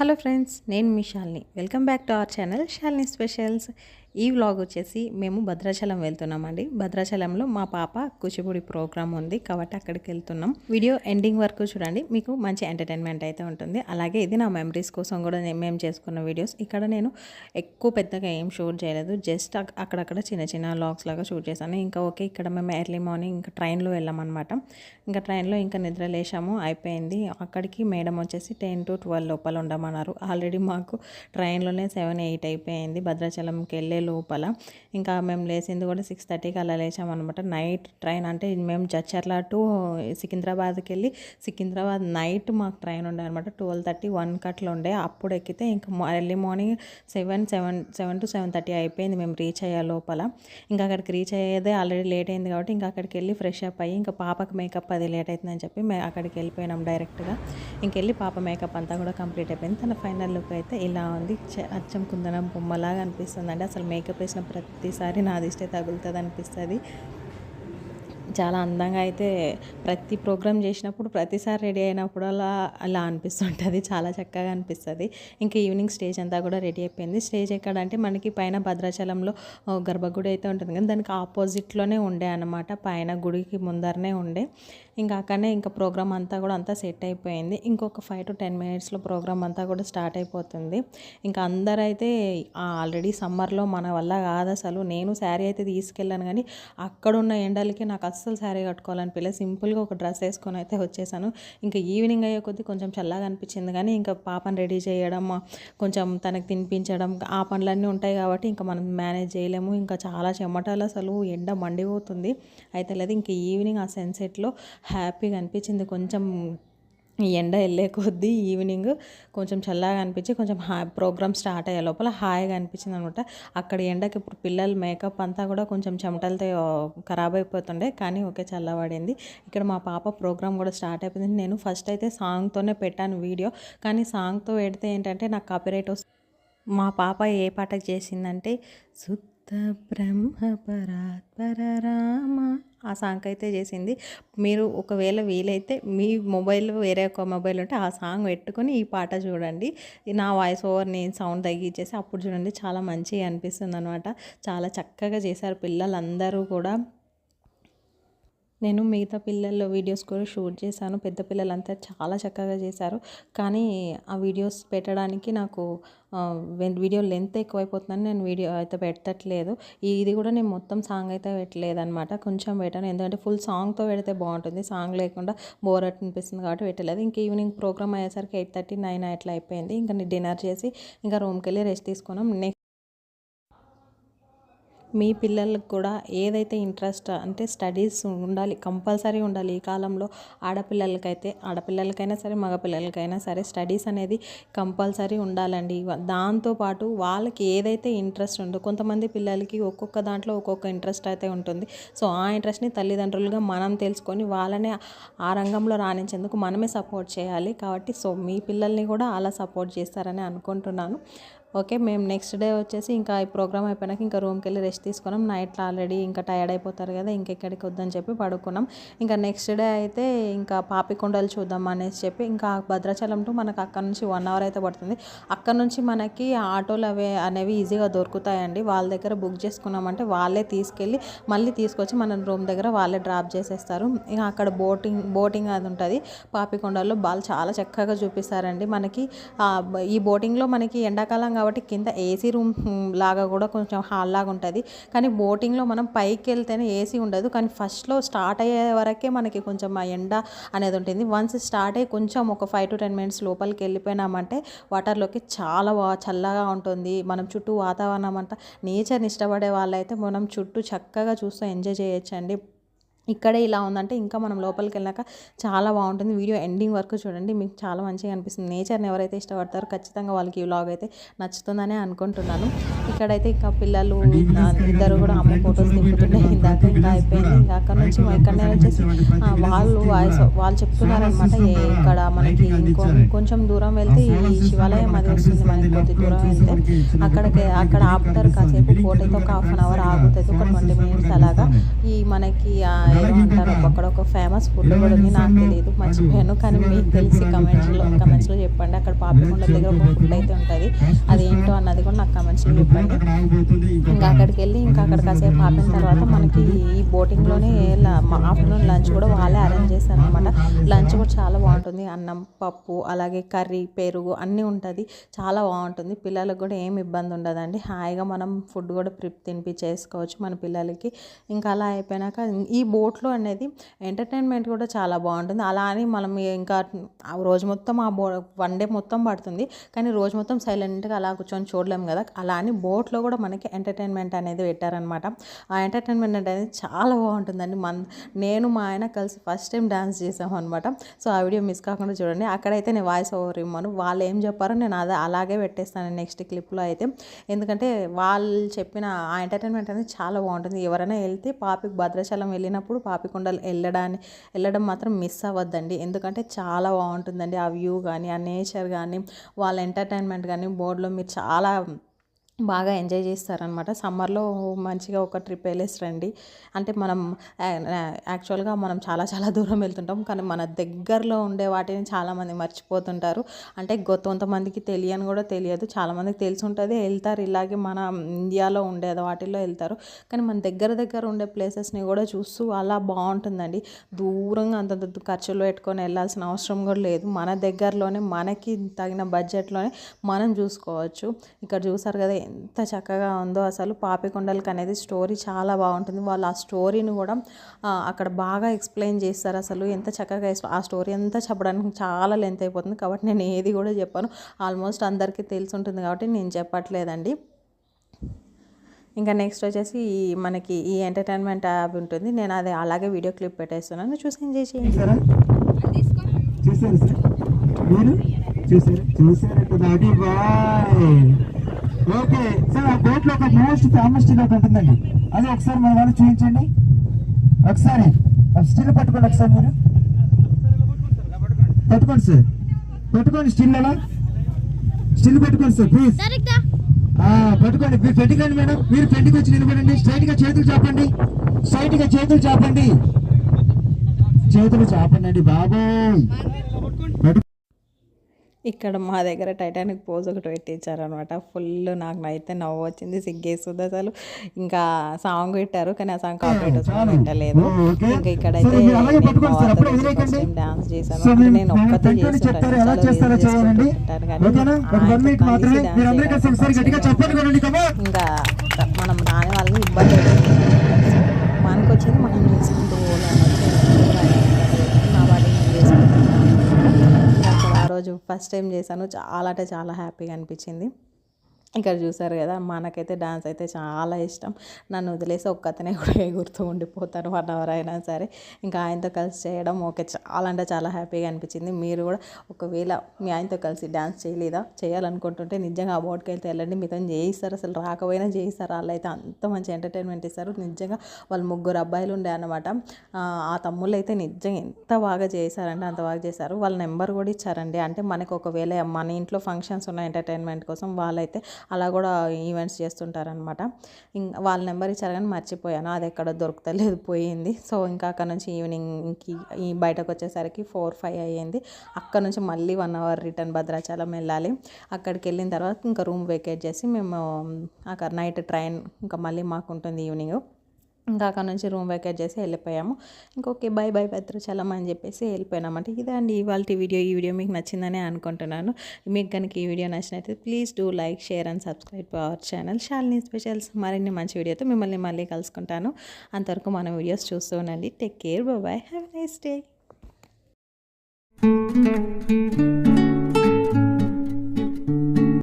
Hello friends నేను మీ Shalini welcome back to our channel Shalini specials ఈ vlog వచ్చేసి మేము భద్రాచలం వెళ్తున్నామండి. భద్రాచలంలో మా పాప కూచిపూడి ప్రోగ్రామ్ ఉంది. కాబట్టి అక్కడికి వెళ్తున్నాం. వీడియో ఎండింగ్ వరకు చూడండి. మీకు మంచి ఎంటర్టైన్మెంట్ అయితే ఉంటుంది. అలాగే ఇది నా మెమరీస్ కోసం కూడా మేము చేసుకున్న వీడియోస్ ఇక్కడ నేను ఎక్కువ పెద్దగా ఏం షూట్ చేయలేదు. జస్ట్ అక్కడక్కడ చిన్న చిన్న వ్లాగ్స్ లాగా షూట్ చేశాను. ఇంకా ఓకే ఇక్కడ మేము ఎర్లీ మార్నింగ్ ఇంకా ట్రైన్లో వెళ్ళామన్నమాట. ఇంకా ట్రైన్లో ఇంకా నిద్ర లేచాము. అయిపోయింది. అక్కడికి మేడం వచ్చేసి టెన్ టు ట్వెల్వ్ లోపల ఉండమన్నారు. ఆల్రెడీ మాకు ట్రైన్లోనే సెవెన్ ఎయిట్ అయిపోయింది. భద్రాచలంకి వెళ్ళే లోపల. ఇంకా మేము లేచింది కూడా సిక్స్ థర్టీకి అలా లేచామన్నమాట నైట్ ట్రైన్ అంటే మేము చచ్చర్ల టు సికింద్రాబాద్కి వెళ్ళి సికింద్రాబాద్ నైట్ మాకు ట్రైన్ ఉండే అనమాట ట్వెల్వ్ థర్టీ వన్ కట్లా ఉండే. అప్పుడు ఎక్కితే ఇంకా early morning seven seven seven to seven thirty అయిపోయింది మేము రీచ్ అయ్యే లోపల. ఇంకా అక్కడికి రీచ్ అయ్యేదే ఆల్రెడీ లేట్ అయింది కాబట్టి ఇంకా అక్కడికి వెళ్ళి ఫ్రెష్ అప్ అయ్యి ఇంకా పాపకి మేకప్ అది లేట్ అవుతుందని చెప్పి మేము అక్కడికి వెళ్ళిపోయినాం డైరెక్ట్గా ఇంకెళ్ళి పాప మేకప్ అంతా కూడా కంప్లీట్ అయిపోయింది. తన ఫైనల్ లుక్ అయితే ఇలా ఉంది. అచ్చం కుందనం బొమ్మలాగా అనిపిస్తుంది అంటే అసలు మేకప్ వేసిన ప్రతిసారి నా దిష్టే తగులుతుంది అనిపిస్తుంది. చాలా అందంగా అయితే ప్రతి ప్రోగ్రామ్ చేసినప్పుడు ప్రతిసారి రెడీ అయినప్పుడు అలా అలా అనిపిస్తుంటుంది. చాలా చక్కగా అనిపిస్తుంది. ఇంకా ఈవినింగ్ స్టేజ్ అంతా కూడా రెడీ అయిపోయింది. స్టేజ్ ఎక్కడంటే మనకి పైన భద్రాచలంలో గర్భగుడి అయితే ఉంటుంది కానీ దానికి ఆపోజిట్లోనే ఉండే అన్నమాట. పైన గుడికి ముందరనే ఉండే. ఇంకా అక్కడనే ఇంకా ప్రోగ్రామ్ అంతా కూడా అంతా సెట్ అయిపోయింది. ఇంకొక ఫైవ్ టు టెన్ మినిట్స్లో ప్రోగ్రామ్ అంతా కూడా స్టార్ట్ అయిపోతుంది. ఇంకా అందరైతే ఆల్రెడీ సమ్మర్లో మన వల్ల కాదు అసలు. నేను శారీ అయితే తీసుకెళ్ళాను కానీ అక్కడున్న ఎండలకి నాకు అస్సలు శారీ కట్టుకోవాలనిపించలేదు సింపుల్గా ఒక డ్రెస్ వేసుకొని అయితే వచ్చేసాను. ఇంకా ఈవినింగ్ అయ్యే కొద్దీ కొంచెం చల్లగా అనిపించింది కానీ ఇంకా పాపను రెడీ చేయడం కొంచెం తనకి తినిపించడం ఆ పనులన్నీ ఉంటాయి కాబట్టి ఇంకా మనం మేనేజ్ చేయలేము. ఇంకా చాలా చెమటలు అసలు ఎండ మండిపోతుంది. అయితే లేదు ఇంకా ఈవినింగ్ ఆ సన్సెట్లో హ్యాపీగా అనిపించింది. కొంచెం ఈ ఎండ వెళ్ళే కొద్దీ ఈవినింగ్ కొంచెం చల్లగా అనిపించి కొంచెం హా ప్రోగ్రామ్ స్టార్ట్ అయ్యే లోపల హాయిగా అనిపించింది అనమాట. అక్కడ ఎండకి ఇప్పుడు పిల్లల మేకప్ అంతా కూడా కొంచెం చెమటలతో ఖరాబ్ అయిపోతుండే కానీ ఓకే చల్లబడింది. ఇక్కడ మా పాప ప్రోగ్రామ్ కూడా స్టార్ట్ అయిపోయింది. నేను ఫస్ట్ అయితే సాంగ్తోనే పెట్టాను వీడియో కానీ సాంగ్తో పెడితే ఏంటంటే నాకు కాపీరైట్ వస్తుంది మా పాప ఏ పాటకు చేసిందంటే సుఖ బ్రహ్మ పరాత్పర రామ. ఆ సాంగ్ అయితే చేసింది. మీరు ఒకవేళ వీలైతే మీ మొబైల్ వేరే ఒక మొబైల్ ఉంటే ఆ సాంగ్ పెట్టుకొని ఈ పాట చూడండి. నా వాయిస్ ఓవర్ నేను సౌండ్ తగ్గించేసి అప్పుడు చూడండి. చాలా మంచిగా అనిపిస్తుంది అనమాట చాలా చక్కగా చేశారు పిల్లలందరూ కూడా. నేను మిగతా పిల్లల వీడియోస్ కూడా షూట్ చేశాను. పెద్ద పిల్లలంతా చాలా చక్కగా చేశారు. కానీ ఆ వీడియోస్ పెట్టడానికి నాకు వెన్- వీడియో లెంత్ ఎక్కువైపోతుందని నేను వీడియో అయితే పెట్టట్లేదు. ఇది కూడా నేను మొత్తం సాంగ్ అయితే పెట్టలేదు అనమాట కొంచెం పెట్టాను. ఎందుకంటే ఫుల్ సాంగ్తో పెడితే బాగుంటుంది. సాంగ్ లేకుండా బోర్ అనిపిస్తుంది కాబట్టి పెట్టలేదు. ఇంకా ఈవినింగ్ ప్రోగ్రామ్ అయ్యేసరికి ఎయిట్ థర్టీ నైన్ అట్లా అయిపోయింది. ఇంకా డిన్నర్ చేసి ఇంకా రూమ్కి వెళ్ళి రెస్ట్ తీసుకున్నాం. నెక్స్ట్ మీ పిల్లలకు కూడా ఏదైతే ఇంట్రెస్ట్ అంటే స్టడీస్ ఉండాలి కంపల్సరీ ఉండాలి ఈ కాలంలో ఆడపిల్లలకైతే ఆడపిల్లలకైనా సరే మగపిల్లలకైనా సరే స్టడీస్ అనేది కంపల్సరీ ఉండాలండి. దాంతోపాటు వాళ్ళకి ఏదైతే ఇంట్రెస్ట్ ఉందో కొంతమంది పిల్లలకి ఒక్కొక్క దాంట్లో ఒక్కొక్క ఇంట్రెస్ట్ అయితే ఉంటుంది. సో ఆ ఇంట్రెస్ట్ని తల్లిదండ్రులుగా మనం తెలుసుకొని వాళ్ళని ఆ రంగంలో రాణించేందుకు మనమే సపోర్ట్ చేయాలి. కాబట్టి సో మీ పిల్లల్ని కూడా అలా సపోర్ట్ చేస్తారని అనుకుంటున్నాను. ఓకే మేము నెక్స్ట్ డే వచ్చేసి ఇంకా ఈ ప్రోగ్రామ్ అయిపోయినాక ఇంకా రూమ్కి వెళ్ళి రెస్ట్ తీసుకున్నాం. నైట్లో ఆల్రెడీ ఇంకా టైర్డ్ అయిపోతారు కదా ఇంకెక్కడికి వద్దని చెప్పి పడుకున్నాం. ఇంకా నెక్స్ట్ డే అయితే ఇంకా పాపికొండలు చూద్దాం అనేసి చెప్పి ఇంకా భద్రాచలం టు మనకు అక్కడ నుంచి వన్ అవర్ అయితే పడుతుంది. అక్కడ నుంచి మనకి ఆటోలు అవి అనేవి ఈజీగా దొరుకుతాయండి. వాళ్ళ దగ్గర బుక్ చేసుకున్నామంటే వాళ్ళే తీసుకెళ్ళి మళ్ళీ తీసుకొచ్చి మన రూమ్ దగ్గర వాళ్ళే డ్రాప్ చేసేస్తారు. ఇంకా అక్కడ బోటింగ్ బోటింగ్ అది ఉంటుంది. పాపికొండల్లో వాళ్ళు చాలా చక్కగా చూపిస్తారండి. మనకి ఈ బోటింగ్లో మనకి ఎండాకాలం కాబట్టి కింద ఏసీ రూమ్ లాగా కూడా కొంచెం హాల్ లాగా ఉంటుంది. కానీ బోటింగ్లో మనం పైకి వెళ్తేనే ఏసీ ఉండదు. కానీ ఫస్ట్లో స్టార్ట్ అయ్యే వరకే మనకి కొంచెం ఆ ఎండ అనేది ఉంటుంది. వన్స్ స్టార్ట్ అయ్యి కొంచెం ఒక ఫైవ్ టు టెన్ మినిట్స్ లోపలికి వెళ్ళిపోయినామంటే వాటర్లోకి చాలా చల్లగా ఉంటుంది. మనం చుట్టూ వాతావరణం అంతా నేచర్ని ఇష్టపడే వాళ్ళైతే మనం చుట్టూ చక్కగా చూస్తూ ఎంజాయ్ చేయొచ్చండి. ఇక్కడే ఇలా ఉందంటే ఇంకా మనం లోపలికి వెళ్ళాక చాలా బాగుంటుంది. వీడియో ఎండింగ్ వరకు చూడండి. మీకు చాలా మంచిగా అనిపిస్తుంది. నేచర్ని ఎవరైతే ఇష్టపడతారో ఖచ్చితంగా వాళ్ళకి ఈ వ్లాగ్ అయితే నచ్చుతుందని అనుకుంటున్నాను. ఇక్కడైతే ఇంకా పిల్లలు ఇద్దరు కూడా అమ్మ ఫొటోస్ దింపుతుంటే ఇందాక ఇంకా అయిపోయింది. ఇంకా అక్కడ నుంచి ఇక్కడనే వచ్చేసి వాళ్ళు వాయిస్ వాళ్ళు చెప్తున్నారనమాట ఇక్కడ మనకి ఇంకో కొంచెం దూరం వెళ్తే ఈ శివాలయం అది వస్తుంది మనకి కొద్ది దూరం వెళ్తే. అక్కడికి అక్కడ ఆపుతారు కాసేపు. ఫోటోతో ఒక హాఫ్ అన్ అవర్ ఆగుతుంది ఒక ట్వంటీ మినిట్స్ అలాగా ఈ మనకి ఏదో అంటారు అక్కడ ఒక ఫేమస్ ఫుడ్ కూడా ఉంది నాకు తెలియదు మర్చిపోయాను కానీ మీకు తెలిసి కమెంట్స్లో కమెంట్స్లో చెప్పండి. అక్కడ పాపికొండ దగ్గర ఒక ఫుడ్ అయితే ఉంటుంది. అది ఏంటో అన్నది కూడా నాకు కమెంట్స్లో చెప్పండి. ఇంకా అక్కడికి వెళ్ళి ఇంకా అక్కడ కాసేపు ఆపిన తర్వాత మనకి ఈ బోటింగ్లోనే ఆఫ్టర్నూన్ లంచ్ కూడా వాళ్ళే అరేంజ్ చేశారనమాట లంచ్ కూడా చాలా బాగుంటుంది. అన్నం పప్పు అలాగే కర్రీ పెరుగు అన్నీ ఉంటుంది. చాలా బాగుంటుంది. పిల్లలకు కూడా ఏం ఇబ్బంది ఉండదండి. హాయిగా మనం ఫుడ్ కూడా ప్రిప్ తినిపి చేసుకోవచ్చు మన పిల్లలకి. ఇంకా అలా అయిపోయినాక ఈ బోట్లో అనేది ఎంటర్టైన్మెంట్ కూడా చాలా బాగుంటుంది. అలా అని మనం ఇంకా రోజు మొత్తం ఆ బో వన్ డే మొత్తం పడుతుంది. కానీ రోజు మొత్తం సైలెంట్గా అలా కూర్చొని చూడలేము కదా. అలా అని బోట్లో కూడా మనకి ఎంటర్టైన్మెంట్ అనేది పెట్టారనమాట. ఆ ఎంటర్టైన్మెంట్ అనేది చాలా బాగుంటుందండి. మన నేను మా ఆయన కలిసి ఫస్ట్ టైం డ్యాన్స్ చేసాం అనమాట సో ఆ వీడియో మిస్ కాకుండా చూడండి. అక్కడైతే నేను వాయిస్ ఓవర్ ఇవ్వను వాళ్ళు ఏం చెప్పారో నేను అదే అలాగే పెట్టేస్తాను నెక్స్ట్ క్లిప్లో అయితే. ఎందుకంటే వాళ్ళు చెప్పిన ఆ ఎంటర్టైన్మెంట్ అనేది చాలా బాగుంటుంది. ఎవరైనా వెళ్తే పాపికి భద్రాచలం వెళ్ళినప్పుడు పాపికొండలు వెళ్ళడానికి వెళ్ళడం మాత్రం మిస్ అవ్వద్దండి. ఎందుకంటే చాలా బాగుంటుందండి ఆ వ్యూ కానీ ఆ నేచర్ కానీ వాళ్ళ ఎంటర్టైన్మెంట్ కానీ బోర్డులో మీరు చాలా బాగా ఎంజాయ్ చేస్తారనమాట సమ్మర్లో మంచిగా ఒక ట్రిప్ వెళ్ళేసి రండి అంటే మనం యాక్చువల్గా మనం చాలా చాలా దూరం వెళ్తుంటాం. కానీ మన దగ్గరలో ఉండే వాటిని చాలామంది మర్చిపోతుంటారు. అంటే కొంతమందికి తెలియని కూడా తెలియదు. చాలామందికి తెలిసి ఉంటుంది. వెళ్తారు. ఇలాగే మన ఇండియాలో ఉండే వాటిల్లో వెళ్తారు. కానీ మన దగ్గర దగ్గర ఉండే ప్లేసెస్ని కూడా చూస్తూ అలా బాగుంటుందండి. దూరంగా అంత ఖర్చులు పెట్టుకొని వెళ్ళాల్సిన అవసరం కూడా లేదు. మన దగ్గరలోనే మనకి తగిన బడ్జెట్లోనే మనం చూసుకోవచ్చు. ఇక్కడ చూసారు కదా ఎంత చక్కగా ఉందో అసలు పాపికొండలకి అనేది స్టోరీ చాలా బాగుంటుంది. వాళ్ళు ఆ స్టోరీని కూడా అక్కడ బాగా ఎక్స్ప్లెయిన్ చేస్తారు అసలు. ఎంత చక్కగా ఆ స్టోరీ అంతా చెప్పడానికి చాలా లెంత్ అయిపోతుంది. కాబట్టి నేను ఏది కూడా చెప్పాను. ఆల్మోస్ట్ అందరికీ తెలిసి ఉంటుంది కాబట్టి నేను చెప్పట్లేదండి. ఇంకా నెక్స్ట్ వచ్చేసి ఈ మనకి ఈ ఎంటర్టైన్మెంట్ యాప్ ఉంటుంది. నేను అది అలాగే వీడియో క్లిప్ పెట్టేస్తున్నాను. చూసి ఎంజాయ్ చేయండి చూసారు సార్? మీరు? చూసారు ఓకే సార్ ఆ బోట్లో ఒక మోస్ట్ ఫేమస్ స్టిల్ ఒకటి ఉంటుందండి. అది ఒకసారి మన వాళ్ళు చూపించండి. ఒకసారి స్టిల్ పట్టుకోండి ఒకసారి మీరు. పట్టుకోండి సార్. పట్టుకోండి స్టిల్ ఎలా స్టిల్ పెట్టుకోండి సార్ ప్లీజ్ పట్టుకోండి. మీరు పెట్టుకోండి మేడం. మీరు పెట్టుకు వచ్చి నిలబడండి. స్ట్రైట్గా చేతులు చాపండి. స్ట్రైట్గా చేతులు చాపండి. చేతులు చాపండి బాబోయ్. పట్టు- ఇక్కడ మా దగ్గర టైటానిక్ పోజ్ ఒకటి పెట్టించారనమాట ఫుల్ నాకు అయితే నవ్వు వచ్చింది. సిగ్గేస్తుంది అసలు. ఇంకా సాంగ్ పెట్టారు కానీ ఆ సాంగ్ కాపరేట్ సాంగ్ పెట్టలేదు. ఇంకా ఇక్కడైతే డాన్స్ చేశాను. నేను ఒక్కతే చేస్తుంటాను ఇంకా మనం రాని వాళ్ళని ఇబ్బంది మనకు వచ్చేది మనం చేసుకుంటూ పోవాలి నా వాటిని నేను చేసుకుంటున్నాను ఇంకా అసలు ఆ రోజు ఫస్ట్ టైం చేశాను. చాలా అంటే చాలా హ్యాపీగా అనిపించింది. ఇక్కడ చూసారు కదా మనకైతే డాన్స్ అయితే చాలా ఇష్టం. నన్ను వదిలేసి ఒక్కతనే కూడా ఎగురుతూ ఉండిపోతాను వన్ అవర్ అయినా సరే. ఇంకా ఆయనతో కలిసి చేయడం ఓకే చాలా అంటే చాలా హ్యాపీగా అనిపించింది. మీరు కూడా ఒకవేళ మీ ఆయనతో కలిసి డాన్స్ చేయలేదా చేయాలనుకుంటుంటే నిజంగా ఆ బోర్డుకి వెళ్తే వెళ్ళండి. మీతో చేయిస్తారు అసలు రాకపోయినా చేయిస్తారు వాళ్ళు అయితే అంత మంచి ఎంటర్టైన్మెంట్ ఇస్తారు. నిజంగా వాళ్ళు ముగ్గురు అబ్బాయిలు ఉండే అనమాట ఆ తమ్ముళ్ళు అయితే నిజంగా ఎంత బాగా చేశారంటే అంత బాగా చేశారు. వాళ్ళ నెంబర్ కూడా ఇచ్చారండి. అంటే మనకు ఒకవేళ మన ఇంట్లో ఫంక్షన్స్ ఉన్న ఎంటర్టైన్మెంట్ కోసం వాళ్ళైతే అలా కూడా ఈవెంట్స్ చేస్తుంటారనమాట ఇంకా వాళ్ళ నెంబర్ ఇచ్చారు కానీ మర్చిపోయాను. అది ఎక్కడ దొరుకుతలేదు పోయింది. సో ఇంకా అక్కడ నుంచి ఈవినింగ్కి ఈ బయటకు వచ్చేసరికి ఫోర్ ఫైవ్ అయ్యింది. అక్కడ నుంచి మళ్ళీ వన్ అవర్ రిటర్న్ భద్రాచలం వెళ్ళాలి. అక్కడికి వెళ్ళిన తర్వాత ఇంకా రూమ్ వేకేట్ చేసి మేము అక్కడ నైట్ ట్రైన్ ఇంకా మళ్ళీ మాకు ఉంటుంది ఈవినింగ్. ఇంకా అక్కడ నుంచి రూమ్ వెకేట్ చేసి వెళ్ళిపోయాము. ఇంకొకే బై బై భద్రాచలం అని చెప్పేసి వెళ్ళిపోయినామంటే ఇదే అండి ఇవాళ వీడియో. ఈ వీడియో మీకు నచ్చిందని అనుకుంటున్నాను. మీకు కనుక ఈ video నచ్చినైతే please do like share and subscribe to our channel Shalini specials మరిన్ని మంచి వీడియోతో మిమ్మల్ని మళ్ళీ కలుసుకుంటాను. అంతవరకు మన వీడియోస్ చూస్తూ ఉండండి. Take care bye have nice day